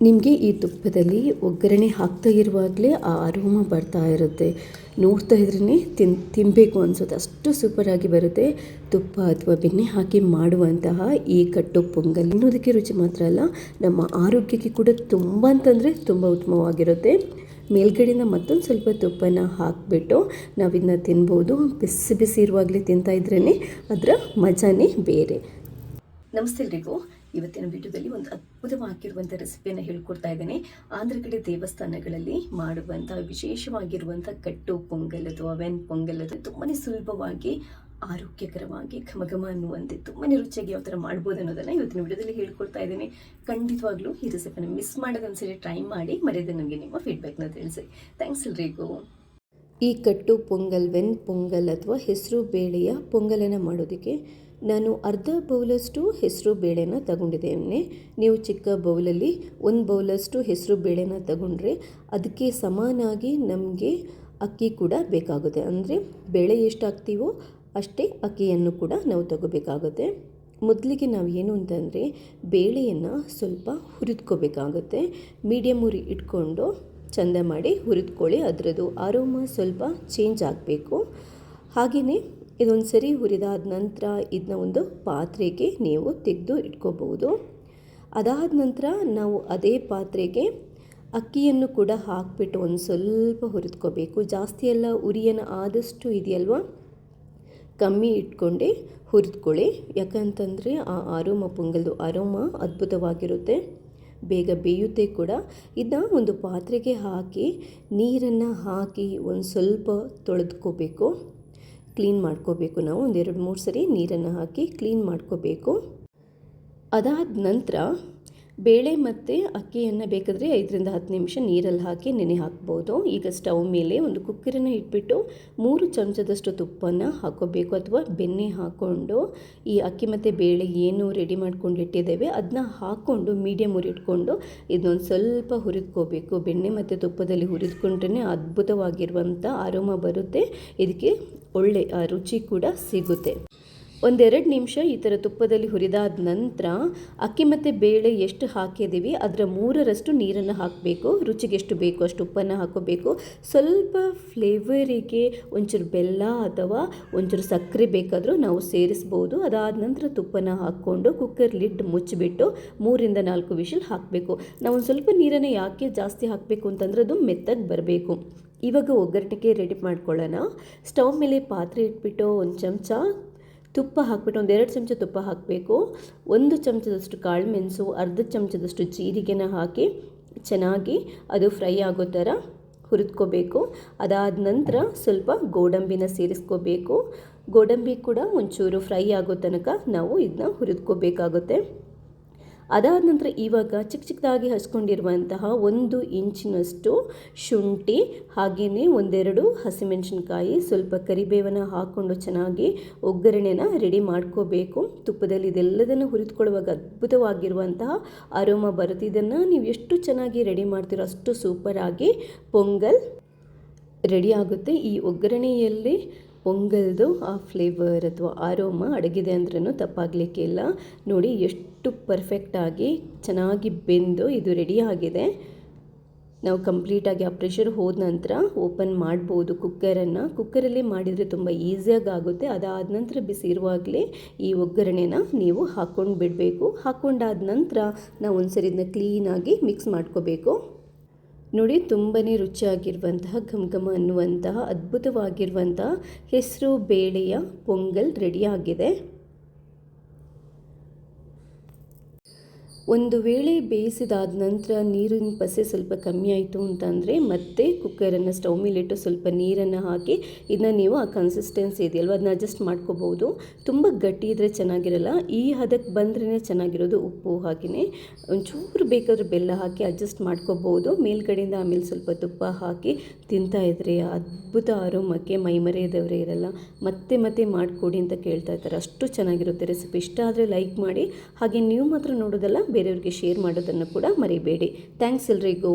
ನಿಮಗೆ ಈ ತುಪ್ಪದಲ್ಲಿ ಒಗ್ಗರಣೆ ಹಾಕ್ತಾ ಇರುವಾಗಲೇ ಆ ಅರೋಮ ಬರ್ತಾ ಇರುತ್ತೆ. ನೋಡ್ತಾ ಇದ್ರೇ ತಿನ್ ತಿನ್ನಬೇಕು ಅನಿಸುತ್ತೆ. ಅಷ್ಟು ಸೂಪರಾಗಿ ಬರುತ್ತೆ. ತುಪ್ಪ ಅಥವಾ ಬೆಣ್ಣೆ ಹಾಕಿ ಮಾಡುವಂತಹ ಈ ಕಟ್ಟು ಪೊಂಗಲ್. ಇನ್ನೋದಕ್ಕೆ ರುಚಿ ಮಾತ್ರ ಅಲ್ಲ, ನಮ್ಮ ಆರೋಗ್ಯಕ್ಕೆ ಕೂಡ ತುಂಬ ಅಂತಂದರೆ ತುಂಬ ಉತ್ತಮವಾಗಿರುತ್ತೆ. ಮೇಲ್ಗಡೆಯಿಂದ ಮತ್ತೊಂದು ಸ್ವಲ್ಪ ತುಪ್ಪನ ಹಾಕಿಬಿಟ್ಟು ನಾವಿದನ್ನ ತಿನ್ಬೋದು. ಬಿಸಿ ಬಿಸಿ ಇರುವಾಗಲೇ ತಿಂತಾ ಇದ್ರೇ ಅದರ ಮಜಾನೇ ಬೇರೆ. ನಮಸ್ತೆ ಎಲ್ರಿಗೂ. ಇವತ್ತಿನ ವಿಡಿಯೋದಲ್ಲಿ ಒಂದು ಅದ್ಭುತವಾಗಿರುವಂಥ ರೆಸಿಪಿಯನ್ನು ಹೇಳ್ಕೊಡ್ತಾ ಇದ್ದೇನೆ. ಆಂಧ್ರ ಕಡೆ ದೇವಸ್ಥಾನಗಳಲ್ಲಿ ಮಾಡುವಂಥ ವಿಶೇಷವಾಗಿರುವಂಥ ಕಟ್ಟು ಪೊಂಗಲ್ ಅಥವಾ ವೆನ್ ಪೊಂಗಲ್ ಅದು ತುಂಬಾ ಸುಲಭವಾಗಿ, ಆರೋಗ್ಯಕರವಾಗಿ, ಘಮಘಮ ಅನ್ನುವಂತೆ ತುಂಬಾ ರುಚಿಯಾಗಿ ಯಾವ ಥರ ಮಾಡ್ಬೋದು ಅನ್ನೋದನ್ನು ಇವತ್ತಿನ ವಿಡಿಯೋದಲ್ಲಿ ಹೇಳ್ಕೊಡ್ತಾ ಇದ್ದೇನೆ. ಖಂಡಿತವಾಗ್ಲೂ ಈ ರೆಸಿಪಿನ ಮಿಸ್ ಮಾಡೋದನ್ಸರಿ ಟ್ರೈ ಮಾಡಿ, ಮರೆಯದೆ ನನಗೆ ನಿಮ್ಮ ಫೀಡ್ಬ್ಯಾಕ್ನ ತಿಳಿಸಿ. ಥ್ಯಾಂಕ್ಸ್ ಎಲ್ರಿಗೂ. ಈ ಕಟ್ಟು ಪೊಂಗಲ್ ವೆನ್ ಪೊಂಗಲ್ ಅಥವಾ ಹೆಸರು ಬೇಳೆಯ ಪೊಂಗಲನ್ನು ಮಾಡೋದಕ್ಕೆ ನಾನು ಅರ್ಧ ಬೌಲಷ್ಟು ಹೆಸರು ಬೇಳೆನ ತಗೊಂಡಿದ್ದೇನೆ. ನೀವು ಚಿಕ್ಕ ಬೌಲಲ್ಲಿ ಒಂದು ಬೌಲಷ್ಟು ಹೆಸರು ಬೇಳೆನ ತಗೊಂಡ್ರೆ ಅದಕ್ಕೆ ಸಮಾನಾಗಿ ನಮಗೆ ಅಕ್ಕಿ ಕೂಡ ಬೇಕಾಗುತ್ತೆ. ಅಂದರೆ ಬೇಳೆ ಎಷ್ಟು ಹಾಕ್ತೀವೋ ಅಷ್ಟೇ ಅಕ್ಕಿಯನ್ನು ಕೂಡ ನಾವು ತಗೋಬೇಕಾಗುತ್ತೆ. ಮೊದಲಿಗೆ ನಾವು ಏನು ಅಂತಂದರೆ ಬೇಳೆಯನ್ನು ಸ್ವಲ್ಪ ಹುರಿದ್ಕೋಬೇಕಾಗುತ್ತೆ. ಮೀಡಿಯಮ್ ಉರಿ ಇಟ್ಕೊಂಡು ಚಂದ ಮಾಡಿ ಹುರಿದ್ಕೊಳ್ಳಿ. ಅದರದ್ದು ಆರೋಮ ಸ್ವಲ್ಪ ಚೇಂಜ್ ಆಗಬೇಕು. ಹಾಗೆಯೇ ಇದೊಂದು ಸರಿ ಹುರಿದಾದ ನಂತರ ಇದನ್ನ ಒಂದು ಪಾತ್ರೆಗೆ ನೀವು ತೆಗೆದು ಇಟ್ಕೋಬಹುದು. ಅದಾದ ನಂತರ ನಾವು ಅದೇ ಪಾತ್ರೆಗೆ ಅಕ್ಕಿಯನ್ನು ಕೂಡ ಹಾಕಿಬಿಟ್ಟು ಒಂದು ಸ್ವಲ್ಪ ಹುರಿದ್ಕೋಬೇಕು. ಜಾಸ್ತಿ ಎಲ್ಲ ಉರಿಯನ್ನು ಆದಷ್ಟು ಇದೆಯಲ್ವ? ಕಮ್ಮಿ ಇಟ್ಕೊಂಡೆ ಹುರಿದ್ಕೊಳ್ಳಿ. ಯಾಕಂತಂದರೆ ಆ ಆರೋಮ ಪೊಂಗಲ್ದು ಆರೋಮ ಅದ್ಭುತವಾಗಿರುತ್ತೆ. ಬೇಗ ಬೇಯುತ್ತೆ ಕೂಡ. ಇದನ್ನ ಒಂದು ಪಾತ್ರೆಗೆ ಹಾಕಿ, ನೀರನ್ನು ಹಾಕಿ ಒಂದು ಸ್ವಲ್ಪ ತೊಳೆದ್ಕೋಬೇಕು. ಕ್ಲೀನ್ ಮಾಡ್ಕೋಬೇಕು ನಾವು. ಒಂದೆರಡು ಮೂರು ಸರಿ ನೀರನ್ನು ಹಾಕಿ ಕ್ಲೀನ್ ಮಾಡ್ಕೋಬೇಕು. ಅದಾದ ನಂತರ ಬೇಳೆ ಮತ್ತು ಅಕ್ಕಿಯನ್ನು ಬೇಕಾದರೆ ಐದರಿಂದ ಹತ್ತು ನಿಮಿಷ ನೀರಲ್ಲಿ ಹಾಕಿ ನೆನೆ ಹಾಕ್ಬೋದು. ಈಗ ಸ್ಟವ್ ಮೇಲೆ ಒಂದು ಕುಕ್ಕರನ್ನು ಇಟ್ಬಿಟ್ಟು ಮೂರು ಚಮಚದಷ್ಟು ತುಪ್ಪನ ಹಾಕೋಬೇಕು ಅಥವಾ ಬೆಣ್ಣೆ ಹಾಕ್ಕೊಂಡು ಈ ಅಕ್ಕಿ ಮತ್ತು ಬೇಳೆ ಏನು ರೆಡಿ ಮಾಡ್ಕೊಂಡು ಇಟ್ಟಿದ್ದೇವೆ ಅದನ್ನ ಹಾಕ್ಕೊಂಡು ಮೀಡಿಯಮ್ ಹುರಿಟ್ಕೊಂಡು ಇದನ್ನೊಂದು ಸ್ವಲ್ಪ ಹುರಿದ್ಕೋಬೇಕು. ಬೆಣ್ಣೆ ಮತ್ತು ತುಪ್ಪದಲ್ಲಿ ಹುರಿದ್ಕೊಂಡ್ರೆ ಅದ್ಭುತವಾಗಿರುವಂಥ ಆರೋಮ ಬರುತ್ತೆ. ಇದಕ್ಕೆ ಒಳ್ಳೆ ರುಚಿ ಕೂಡ ಸಿಗುತ್ತೆ. ಒಂದೆರಡು ನಿಮಿಷ ಈ ಥರ ತುಪ್ಪದಲ್ಲಿ ಹುರಿದಾದ ನಂತರ ಅಕ್ಕಿ ಮತ್ತು ಬೇಳೆ ಎಷ್ಟು ಹಾಕಿದ್ದೀವಿ, ಅದರ ಮೂರರಷ್ಟು ನೀರನ್ನು ಹಾಕಬೇಕು. ರುಚಿಗೆ ಎಷ್ಟು ಬೇಕು ಅಷ್ಟು ಉಪ್ಪನ್ನು ಹಾಕೋಬೇಕು. ಸ್ವಲ್ಪ ಫ್ಲೇವರಿಗೆ ಒಂಚೂರು ಬೆಲ್ಲ ಅಥವಾ ಒಂಚೂರು ಸಕ್ಕರೆ ಬೇಕಾದರೂ ನಾವು ಸೇರಿಸ್ಬೋದು. ಅದಾದ ನಂತರ ತುಪ್ಪನ ಹಾಕ್ಕೊಂಡು ಕುಕ್ಕರ್ ಲಿಡ್ ಮುಚ್ಚಿಬಿಟ್ಟು ಮೂರಿಂದ ನಾಲ್ಕು ವಿಷಲ್ ಹಾಕಬೇಕು. ನಾವು ಒಂದು ಸ್ವಲ್ಪ ನೀರನ್ನು ಯಾಕೆ ಜಾಸ್ತಿ ಹಾಕಬೇಕು ಅಂತಂದ್ರೆ ಅದು ಮೆತ್ತಗೆ ಬರಬೇಕು. ಇವಾಗ ಒಗ್ಗರಣೆಗೆ ರೆಡಿ ಮಾಡ್ಕೊಳ್ಳೋಣ. ಸ್ಟವ್ ಮೇಲೆ ಪಾತ್ರೆ ಇಟ್ಬಿಟ್ಟು ಒಂದು ಚಮಚ ತುಪ್ಪ ಹಾಕ್ಬಿಟ್ಟು ಒಂದು ಎರಡು ಚಮಚ ತುಪ್ಪ ಹಾಕಬೇಕು. ಒಂದು ಚಮಚದಷ್ಟು ಕಾಳುಮೆಣಸು ಅರ್ಧ ಚಮಚದಷ್ಟು ಜೀರಿಗೆನ ಹಾಕಿ ಚೆನ್ನಾಗಿ ಅದು ಫ್ರೈ ಆಗೋ ಥರ ಹುರಿದ್ಕೋಬೇಕು. ಅದಾದ ನಂತರ ಸ್ವಲ್ಪ ಗೋಡಂಬಿನ ಸೇರಿಸ್ಕೋಬೇಕು. ಗೋಡಂಬಿ ಕೂಡ ಒಂಚೂರು ಫ್ರೈ ಆಗೋ ತನಕ ನಾವು ಇದನ್ನ ಹುರಿದ್ಕೋಬೇಕಾಗುತ್ತೆ. ಅದಾದ ನಂತರ ಇವಾಗ ಚಿಕ್ಕ ಚಿಕ್ಕದಾಗಿ ಹಚ್ಕೊಂಡಿರುವಂತಹ ಒಂದು ಇಂಚಿನಷ್ಟು ಶುಂಠಿ, ಹಾಗೆಯೇ ಒಂದೆರಡು ಹಸಿಮೆಣಸಿನ್ಕಾಯಿ, ಸ್ವಲ್ಪ ಕರಿಬೇವನ್ನು ಹಾಕ್ಕೊಂಡು ಚೆನ್ನಾಗಿ ಒಗ್ಗರಣೆನ ರೆಡಿ ಮಾಡ್ಕೋಬೇಕು. ತುಪ್ಪದಲ್ಲಿ ಇದೆಲ್ಲದನ್ನು ಹುರಿದುಕೊಳ್ಳುವಾಗ ಅದ್ಭುತವಾಗಿರುವಂತಹ ಅರೋಮ ಬರುತ್ತೆ. ನೀವು ಎಷ್ಟು ಚೆನ್ನಾಗಿ ರೆಡಿ ಮಾಡ್ತೀರೋ ಅಷ್ಟು ಸೂಪರಾಗಿ ಪೊಂಗಲ್ ರೆಡಿ ಆಗುತ್ತೆ. ಈ ಒಗ್ಗರಣೆಯಲ್ಲಿ ಪೊಂಗಲ್ದು ಆ ಫ್ಲೇವರ್ ಅಥವಾ ಆರೋಮ ಅಡಗಿದೆ ಅಂದ್ರೂ ತಪ್ಪಾಗಲಿಕ್ಕಿಲ್ಲ ನೋಡಿ ಎಷ್ಟು ಪರ್ಫೆಕ್ಟಾಗಿ ಚೆನ್ನಾಗಿ ಬೆಂದು ಇದು ರೆಡಿ ಆಗಿದೆ. ನಾವು ಕಂಪ್ಲೀಟಾಗಿ ಆ ಪ್ರೆಷರ್ ಹೋದ ನಂತರ ಓಪನ್ ಮಾಡ್ಬೋದು ಕುಕ್ಕರನ್ನು ಕುಕ್ಕರಲ್ಲಿ ಮಾಡಿದರೆ ತುಂಬ ಈಸಿಯಾಗಿ ಆಗುತ್ತೆ. ಅದಾದ ನಂತರ ಬಿಸಿ ಇರುವಾಗಲೇ ಈ ಒಗ್ಗರಣೆನ ನೀವು ಹಾಕ್ಕೊಂಡು ಬಿಡಬೇಕು. ಹಾಕ್ಕೊಂಡಾದ ನಂತರ ನಾವು ಒಂದು ಸರಿ ಇದನ್ನ ಕ್ಲೀನಾಗಿ ಮಿಕ್ಸ್ ಮಾಡ್ಕೋಬೇಕು. ನೋಡಿ ತುಂಬಾ ರುಚಿಯಾಗಿರುವಂತಹ ಘಮ್ ಘಮ ಅನ್ನುವಂತಹ ಅದ್ಭುತವಾಗಿರುವಂತಹ ಹೆಸರು ಬೇಳೆಯ ಪೊಂಗಲ್ ರೆಡಿಯಾಗಿದೆ ಒಂದು ವೇಳೆ ಬೇಯಿಸಿದಾದ ನಂತರ ನೀರಿನ ಪಸೆ ಸ್ವಲ್ಪ ಕಮ್ಮಿ ಆಯಿತು ಅಂತಂದರೆ ಮತ್ತೆ ಕುಕ್ಕರನ್ನು ಸ್ಟವ್ ಮೇಲಿಟ್ಟು ಸ್ವಲ್ಪ ನೀರನ್ನು ಹಾಕಿ ಇದನ್ನ ನೀವು ಆ ಕನ್ಸಿಸ್ಟೆನ್ಸಿ ಇದೆಯಲ್ವ? ಅದನ್ನ ಅಡ್ಜಸ್ಟ್ ಮಾಡ್ಕೋಬೋದು. ತುಂಬ ಗಟ್ಟಿ ಇದ್ದರೆ ಚೆನ್ನಾಗಿರಲ್ಲ. ಈ ಹದಕ್ಕೆ ಬಂದ್ರೇ ಚೆನ್ನಾಗಿರೋದು ಉಪ್ಪು ಹಾಗೆಯೇ ಒಂಚೂರು ಬೇಕಾದ್ರೆ ಬೆಲ್ಲ ಹಾಕಿ ಅಡ್ಜಸ್ಟ್ ಮಾಡ್ಕೋಬೋದು. ಮೇಲ್ಗಡೆಯಿಂದ ಆಮೇಲೆ ಸ್ವಲ್ಪ ತುಪ್ಪ ಹಾಕಿ ತಿಂತಾ ಇದ್ರೆ ಅದ್ಭುತ ಆರೋಮಕ್ಕೆ ಮೈಮರೆಯದವರೇ ಇರಲ್ಲ. ಮತ್ತೆ ಮತ್ತೆ ಮಾಡಿಕೊಡಿ ಅಂತ ಕೇಳ್ತಾ ಇದ್ದಾರೆ ಅಷ್ಟು ಚೆನ್ನಾಗಿರುತ್ತೆ ರೆಸಿಪಿ ಇಷ್ಟ ಆದರೆ ಲೈಕ್ ಮಾಡಿ. ಹಾಗೆ ನೀವು ಮಾತ್ರ ನೋಡೋದಲ್ಲ ಬೇರೆಯವ್ರಿಗೆ ಶೇರ್ ಮಾಡೋದನ್ನು ಕೂಡ ಮರಿಬೇಡಿ. ಥ್ಯಾಂಕ್ಸ್ ಎಲ್ರಿಗೂ.